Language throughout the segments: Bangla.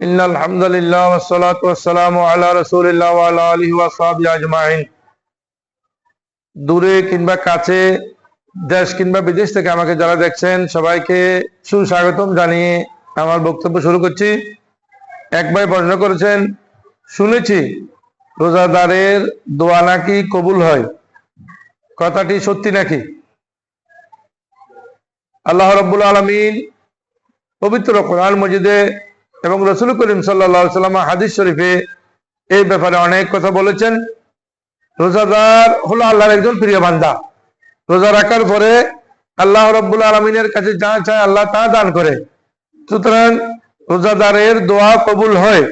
إن الحمد لله والصلاة والسلام على رسول الله وعلى آله وصحبه أجمعين দূরে কিংবা কাছে দেশ কিংবা বিদেশ থেকে আমাকে যারা দেখছেন সবাইকে সুস্বাগতম জানিয়ে আমার বক্তব্য শুরু করছি এক ভাই প্রশ্ন করেছেন শুনেছি রোজাদারের দোয়া নাকি কবুল হয় কথাটি সত্যি নাকি আল্লাহ রব্বুল আলমিন পবিত্র কোরআন মজিদে এবং রসুল করিম সাল্লা সাল্লাম হাদিস শরীফে এই ব্যাপারে অনেক কথা বলেছেন। রোজাদার হলো আল্লাহর একজন প্রিয় বান্দা। রোজা রাখার পরে আল্লাহ রব্বুল আলমিনের কাছে যা চায় আল্লাহ তা দান করে। সুতরাং রোজাদারের দোয়া কবুল হয়।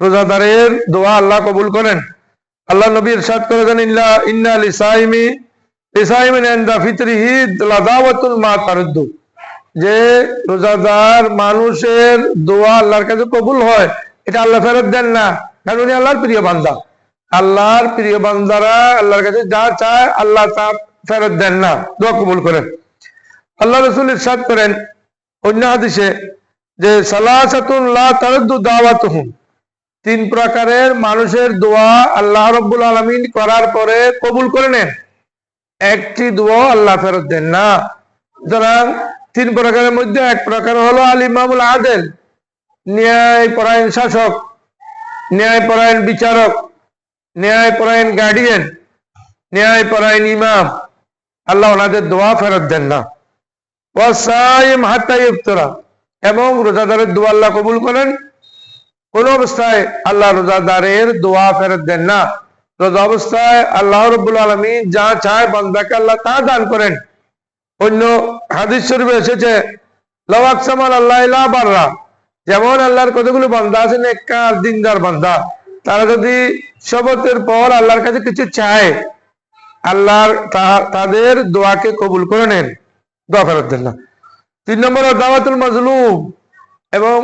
রোজাদারের দোয়া আল্লাহ কবুল করেন। আল্লাহ নবী ইরশাদ করেছেন ইল্লা, ইন্না লিসাইমি, লিসাইমিন ইনদা ফিতরিহি লাদাওয়াতুল মা তারুদ্দু। যে রোজাদার মানুষের দোয়া আল্লাহর কাছে কবুল হয়, এটা আল্লাহ ফেরত দেন না। কারণ উনি আল্লাহর প্রিয় বান্দা। আল্লাহর প্রিয় বান্দারা আল্লাহর কাছে যা চায়, আল্লাহ তা ফেরত দেন না। দোয়া কবুল করেন। আল্লাহ রসুল ইরশাদ করেন অন্য হাদিসে যে দাওয়াতুহুম। তিন প্রকারের মানুষের দোয়া আল্লাহ রব্বুল আলমিন করার পরে কবুল করে নেন। একটি দোয়া আল্লাহ ফেরত দেন না। সুতরাং তিন প্রকারের মধ্যে এক প্রকার হলো আল ইমামুল আদেল ন্যায় পরায়ণ শাসক ন্যায় পরায়ণ বিচারক ন্যায় পরায়ণ গার্ডিয়ান ন্যায় পরায়ণ ইমাম। আল্লাহ ওনাদের দোয়া ফেরত দেন না। এবং রোজাদারের দোয়া আল্লাহ কবুল করেন। কোন অবস্থায় আল্লাহ রোজাদারের দোয়া ফেরত দেন না। রোজা অবস্থায় আল্লাহ রব্বুল আলমী যা চায় বান্দাকে আল্লাহ তা দান করেন। অন্য হাদিস শরীফে এসেছে আল্লাহ বাররা যেমন আল্লাহর কতগুলো বান্দা আছেন একার দিনদার বান্দা। তারা যদি শপথের পর আল্লাহর কাছে কিছু চায়, আল্লাহর তাদের দোয়াকে কবুল করে নেন, দোয়া ফেরত দেন না। তিন নম্বর দাওয়াতুল মাজলুম এবং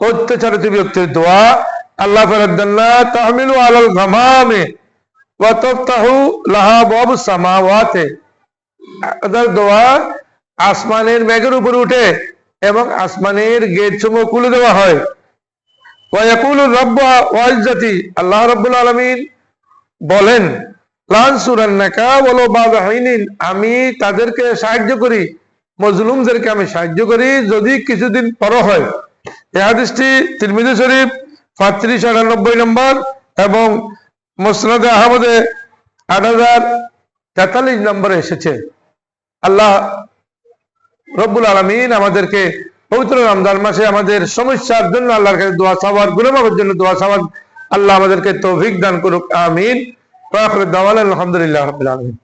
অত্যাচারিত ব্যক্তির দোয়া। আল্লাহ ফেরত দেন না তাহমিলু আলাল গামামে ওয়া তাফতাহু লাহা বাবু সামাওয়াতে তার দোয়া আসমানের মেঘের উপরে উঠে এবং আসমানের গেট সমূহ খুলে দেওয়া হয়। আল্লাহ রব্বুল আলমিন বলেন আমি তাদেরকে সাহায্য করি, মজলুমদেরকে আমি সাহায্য করি যদি কিছুদিন পর হয়। এ হাদিসটি শরীফ পাঁত্রিশ আটানব্বই নম্বর এবং মোসনাদ আহমদে আট হাজার তেতাল্লিশ নম্বরে এসেছে। আল্লাহ রব্বুল আলমিন আমাদেরকে পবিত্র রমজান মাসে আমাদের সমস্যার জন্য আল্লাহর কাছে দোয়া সাবার গুণমাবের জন্য দোয়া সাবার আল্লাহ আমাদেরকে তৌফিক দান করুক, আমিন। আলহামদুলিল্লাহ রবিল আলমিন।